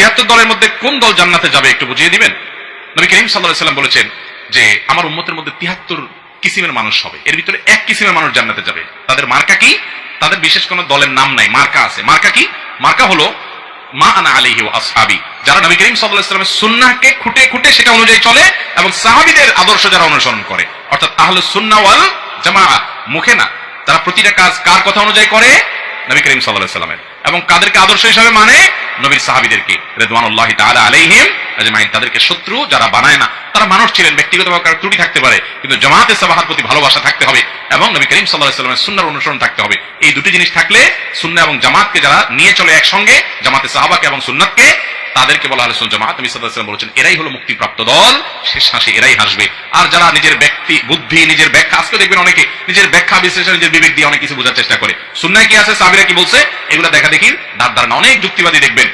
তিয়াত্তর দলের মধ্যে কোন দল জান্নাতে যাবে একটু বুঝিয়ে দিবেন? নবী করিম সাল্লাহ সাল্লাম বলেছেন যে, আমার উম্মতের মধ্যে তিয়াত্তর কিসিমের মানুষ হবে। এর ভিতরে এক কিসিমের মানুষ জান্নাতে যাবে। তাদের মার্কা কি? তাদের বিশেষ কোনো দলের নাম নাই। মার্কা আছে। মার্কা কি? মার্কা হলো মা আনা আলিহি ও আসহাবি। যারা নবী করিম সাল্লাহ ইসলামের সুন্নাহকে খুঁটে খুঁটে সেটা অনুযায়ী চলে এবং সাহাবিদের আদর্শ যারা অনুসরণ করে। অর্থাৎ আহলে সুন্না ওয়াল জামা মুখে না। তারা প্রতিটা কাজ কার কথা অনুযায়ী করে? নবী করিম সাল্লাহ সাল্লামের এবং কাদেরকে আদর্শ হিসাবে মানে? নবীর সাহাবিদেরকে, রেদওয়ানুল্লাহ আলাইহিম তাদেরকে শত্রু যারা বানায় না, তারা মানুষ ছিলেন, ব্যক্তিগতভাবে কারও ত্রুটি থাকতে পারে, কিন্তু জামাতে সাবাহার প্রতি ভালোবাসা থাকতে হবে এবং নবী করিম সাল্লাহ সাল্লামের সুন্নার অনুসরণ থাকতে হবে। এই দুটি জিনিস থাকলে সুন্না এবং জামাতকে যারা নিয়ে চলে একসঙ্গে, জামাতে সাহাবাকে এবং সুন্নাতকে তাদেরকে বলা আলোচন জামাত, নবী সদাসম বলেছেন, এরাই হলো মুক্তিপ্রাপ্ত দল, শেষ হাসি এরাই হাসবে। আর যারা নিজের ব্যক্তি, বুদ্ধি, নিজের ব্যাখ্যা আজকে দেখবেন অনেকে নিজের ব্যাখ্যা বিশ্লেষণ, নিজের বিবেক দিয়ে অনেক কিছু বোঝার চেষ্টা করে। সুন্নায় কি আছে? সাবিরা কি বলছে? এগুলো দেখা দেখি, ধার ধারণা অনেক যুক্তিবাদী দেখবেন।